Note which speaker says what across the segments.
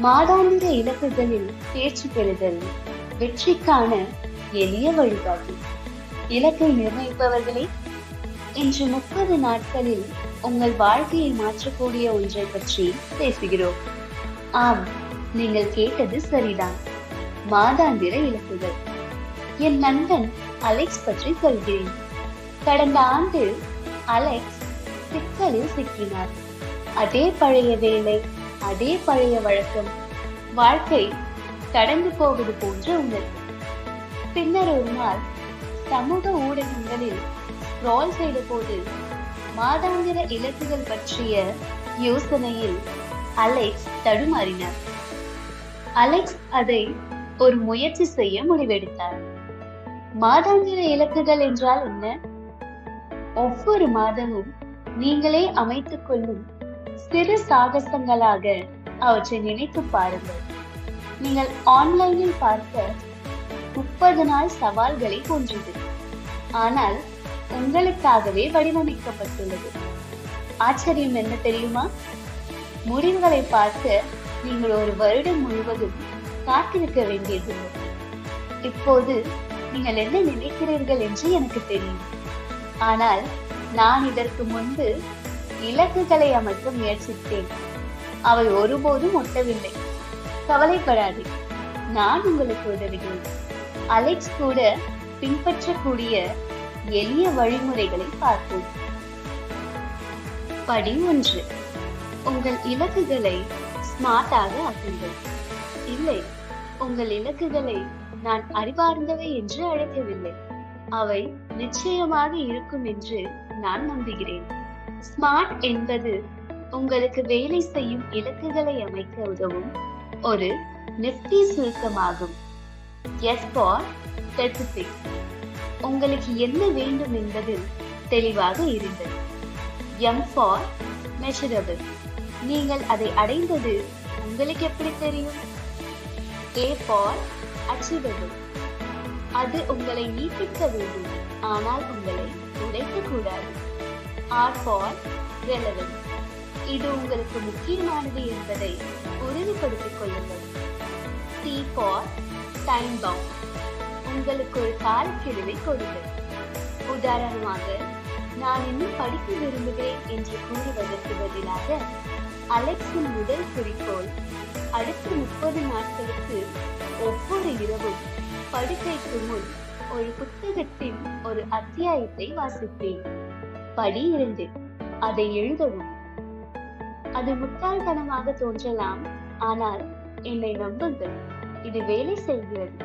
Speaker 1: மாதாந்திர இலக்குகளில் தேர்ச்சி பெறுதல் வெற்றிக்கான எளிய வழிகாட்டி. இலக்கை நிர்ணயிப்பவர்களே இன்று முப்பது நாட்களில் உங்கள் வாழ்க்கையை மாற்றக்கூடிய ஒன்றை பற்றி பேசுகிறோம். ஆம் நீங்கள் கேட்டது சரிதான். மாதாந்திர இலக்குகள். என் நண்பன் அலெக்ஸ் பற்றி சொல்கிறேன். கடந்த ஆண்டு அலெக்ஸ் சிக்கலில் சிக்கினார். அதே பழைய வேலை அதே பழைய வழக்கம். வாழ்க்கை கடந்து போவது போன்ற உணர்வு. பின்னர் ஒரு நாள் சமூக ஊடகங்களில் ஸ்க்ரால் செய்த போது மாதாந்திர இலக்குகள் பற்றிய யோசனையில் அலெக்ஸ் தடுமாறினார். அலெக்ஸ் அதை ஒரு முயற்சி செய்ய முடிவெடுத்தார். மாதாந்திர இலக்குகள் என்றால் என்ன? ஒவ்வொரு மாதமும் நீங்களே அமைத்துக் கொள்ளும் சிறு சாகசங்களாக அவற்றை நினைத்து பாருங்கள். நீங்கள் ஆன்லைனில் பார்க்க முப்பது நாள் சவால்களை போன்றது. ஆனால் உங்களுக்காகவே வடிவமைக்கப்பட்டுள்ளது. ஆச்சரியம் என்ன தெரியுமா? முடிவுகளை பார்க்க நீங்கள் ஒரு வருடம் முழுவதும் காத்திருக்க வேண்டியதில்லை இப்போது நீங்கள் என்ன நினைக்கிறீர்கள் என்று எனக்கு தெரியும். ஆனால் நான் இதற்கு முன்பு இலக்குகளை அமைக்க முயற்சித்தேன். அவை ஒருபோதும் ஒட்டவில்லை. கவலைப்படாதே நான் உங்களுக்கு உதவுகிறேன். அலெக்ஸ் கூட பின்பற்றக்கூடிய எளிய வழிமுறைகளை பார்ப்போம். படி ஒன்று. உங்கள் இலக்குகளை ஸ்மார்ட்டாக ஆக்குங்கள் இல்லை உங்கள் இலக்குகளை நான் அறிவார்ந்தவை என்று அழைக்கவில்லை. அவை நிச்சயமாக இருக்கும் என்று நான் நம்புகிறேன். ஸ்மார்ட் என்பது உங்களுக்கு வேலை செய்யும் இலக்குகளை அமைக்க உதவும் ஒரு நிப்டி சுருக்கமாகும். எஸ் ஃபார் ஸ்பெசிபிக் உங்களுக்கு என்ன வேண்டும் என்பதில் தெளிவாக இருங்கள் எம் ஃபார் மெஷரபிள் நீங்கள் அதை அடைந்தது உங்களுக்கு எப்படி தெரியும்? ஏ ஃபார் அச்சீவபிள் அது உங்களை நீட்டிக்க வேண்டும். ஆனால் உங்களை உடைக்க கூடாது ஆர் ஃபார் ரெலவென்ஸ் இது உங்களுக்கு முக்கியமானது என்பதை உறுதிப்படுத்திக் கொள்ளுங்கள். டி ஃபார் டைம் பவுண்ட் உங்களுக்கு ஒரு காலக்கெடுவை கொடுங்கள். உதாரணமாக நான் இன்னும் படிக்க விரும்புகிறேன் என்று கூறுவதற்கு பதிலாக அலெக்ஸின் முதல் குறிக்கோள் அடுத்த முப்பது நாட்களுக்கு ஒவ்வொரு இரவும் படுக்கைக்கு முன் ஒரு புத்தகத்தின் ஒரு அத்தியாயத்தை வாசிப்பேன். படி இரண்டு அதை எழுதவும். அது முட்டாள்தனமாக தோன்றலாம் ஆனால் என்னை நம்புங்கள் இது வேலை செய்கிறது.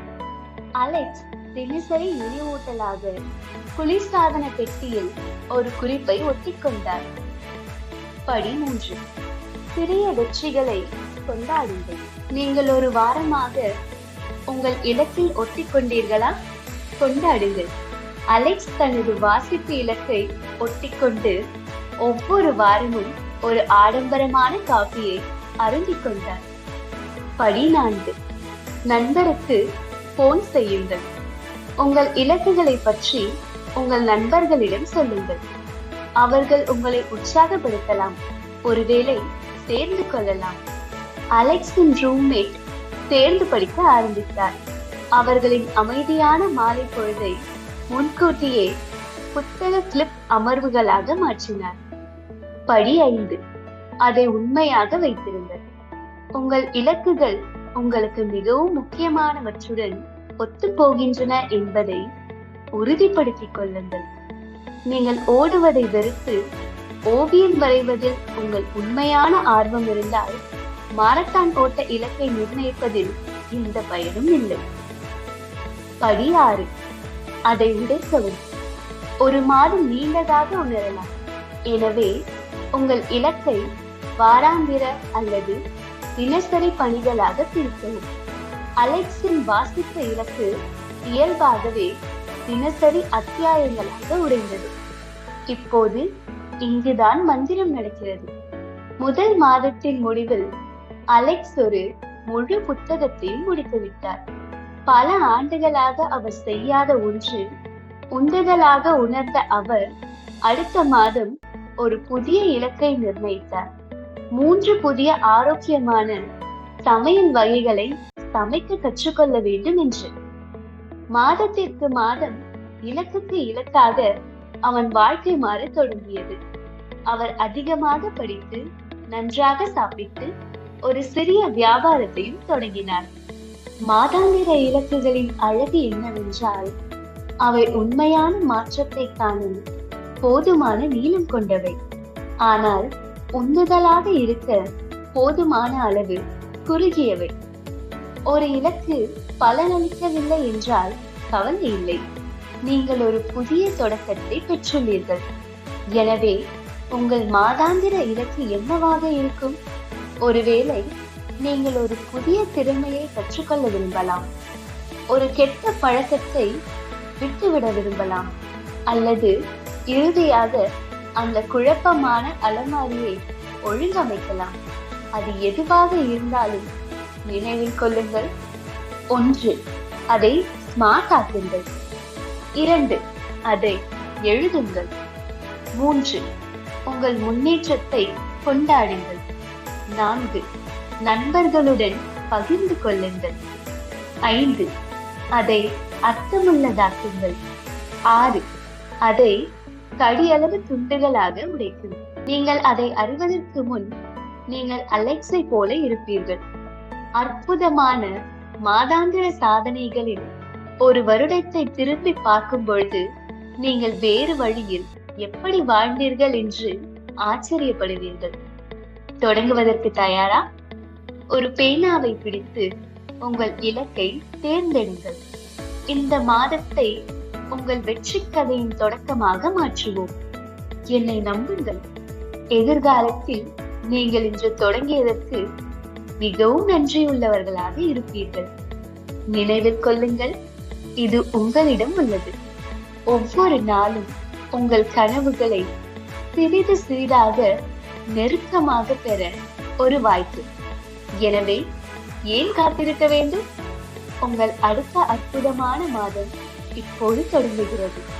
Speaker 1: அலெக்ஸ் தினசரி நினைவூட்டலாக குளிர்சாதன பெட்டியில் ஒரு குறிப்பை ஒட்டிக்கொண்டார் படி மூன்று. சிறிய வெற்றிகளை கொண்டாடுங்கள். நீங்கள் ஒரு வாரமாக உங்கள் இலக்கில் ஒட்டிக்கொண்டீர்களா கொண்டாடுங்கள். அலெக்ஸ் தனது வாசிப்பு இலக்கை ஒட்டிக்கொண்டு ஒவ்வொரு வாரமும் ஒரு ஆடம்பரமான காபியை அருந்திக் கொண்டார். படி நான்கு நண்பருக்கு போன் செய்யுங்கள். உங்கள் இலக்குகளை பற்றி உங்கள் நண்பர்களிடம் சொல்லுங்கள். அவர்கள் உங்களை உற்சாகப்படுத்தலாம். ஒருவேளை சேர்ந்து கொள்ளலாம். அலெக்ஸின் ரூம்மேட் சேர்ந்து படிக்க ஆரம்பித்தார். அவர்களின் அமைதியான மாலை பொழுதை முன்கூட்டியே புத்தக கிளிப் அமர்வுகளாக மாற்றினார். படி ஐந்து. அதை உண்மையாக வைத்திருங்கள். உங்கள் இலக்குகள் உங்களுக்கு மிகவும் முக்கியமானவற்றுடன் ஒத்து போகின்றன என்பதை உறுதிப்படுத்திக் கொள்ளுங்கள். நீங்கள் ஓடுவதை வெறுத்து ஓவியம் வரைவதில் உங்கள் உண்மையான ஆர்வம் இருந்தால் மாரத்தான் ஓட்ட இலக்கை நிர்ணயிப்பதில் எந்த பயனும் இல்லை. படி ஆறு. அதை உடைக்கவும் ஒரு மாதம் நீண்டதாக உணரலாம். எனவே உங்கள் இலக்கை வாராந்திர அல்லது தினசரி பணிகளாக பிரிக்கவும். அலெக்ஸின் வாசித்த இலக்கு இயல்பாகவே தினசரி அத்தியாயங்களாக உடைந்தது இப்போது இங்குதான் மந்திரம் நடக்கிறது. முதல் மாதத்தின் முடிவில் அலெக்ஸ் ஒரு முழு புத்தகத்தையும் முடித்துவிட்டார். பல ஆண்டுகளாக அவர் செய்யாத ஒன்று உந்துதலாக உணர்ந்த அவர் அடுத்த மாதம் ஒரு புதிய இலக்கை நிர்ணயித்தார். மூன்று புதிய ஆரோக்கியமான சமையல் வகைகளை சமைக்க கற்றுக்கொள்ள வேண்டும் என்று. மாதத்திற்கு மாதம் இலக்குக்கு இலக்காக அவன் வாழ்க்கை மாறத் தொடங்கியது. அவர் அதிகமாக படித்து நன்றாக சாப்பிட்டு ஒரு சிறிய வியாபாரத்தையும் தொடங்கினார். மாதாந்திர இலக்குகளின் அழகு என்னவென்றால் அவை உண்மையான மாற்றத்தை காணும் போதுமான நீளம் கொண்டவை. ஆனால் உந்துதலாக இருக்க போதுமான அளவு குறுகியவை. ஒரு இலக்கு பலனளிக்கவில்லை என்றால் கவலை இல்லை. நீங்கள் ஒரு புதிய தொடக்கத்தை பெற்றுள்ளீர்கள். எனவே உங்கள் மாதாந்திர இலக்கு என்னவாக இருக்கும்? ஒருவேளை நீங்கள் ஒரு புதிய திறமையை கற்றுக்கொள்ள விரும்பலாம். ஒரு கெட்ட பழக்கத்தை விட்டுவிட விரும்பலாம். அல்லது இறுதியாக அந்த குழப்பமான அலமாரியை ஒழுங்கமைக்கலாம். அது எதுவாக இருந்தாலும் நினைவில் கொள்ளுங்கள். ஒன்று அதை ஸ்மார்ட் ஆக்குங்கள். இரண்டு அதை எழுதுங்கள். மூன்று உங்கள் முன்னேற்றத்தை கொண்டாடுங்கள். நான்கு. நண்பர்களுடன் பகிர்ந்து கொள்ளுங்கள். ஐந்து. அதை அர்த்தமுள்ளதாக்குங்கள். ஆறு. அதை கடியளவு துண்டுகளாக உடைக்கும் நீங்கள் அதை அறிவதற்கு முன் நீங்கள் அலெக்ஸை போல இருப்பீர்கள். அற்புதமான மாதாந்திர சாதனைகளில் ஒரு வருடத்தை திரும்பி பார்க்கும் பொழுது நீங்கள் வேறு வழியில் எப்படி வாழ்ந்தீர்கள் என்று ஆச்சரியப்படுவீர்கள். தொடங்குவதற்கு தயாரா? ஒரு பேனாவை பிடித்து உங்கள் இலக்கை தேர்ந்தெடுங்கள். இந்த மாதத்தை உங்கள் வெற்றி கதையின் தொடக்கமாக மாற்றுவோம். என்னை நம்புங்கள். எதிர்காலத்தில் நீங்கள் இன்று தொடங்கியதற்கு மிகவும் நன்றியுள்ளவர்களாக இருப்பீர்கள். நினைவில் கொள்ளுங்கள் இது உங்களிடம் உள்ளது. ஒவ்வொரு நாளும் உங்கள் கனவுகளை சிறிது சிறிதாக நெருக்கமாக பெற ஒரு வாய்ப்பு. எனவே ஏன் காத்திருக்க வேண்டும்? உங்கள் அடுத்த அற்புதமான மாதம் இப்போது தொடங்குகிறது.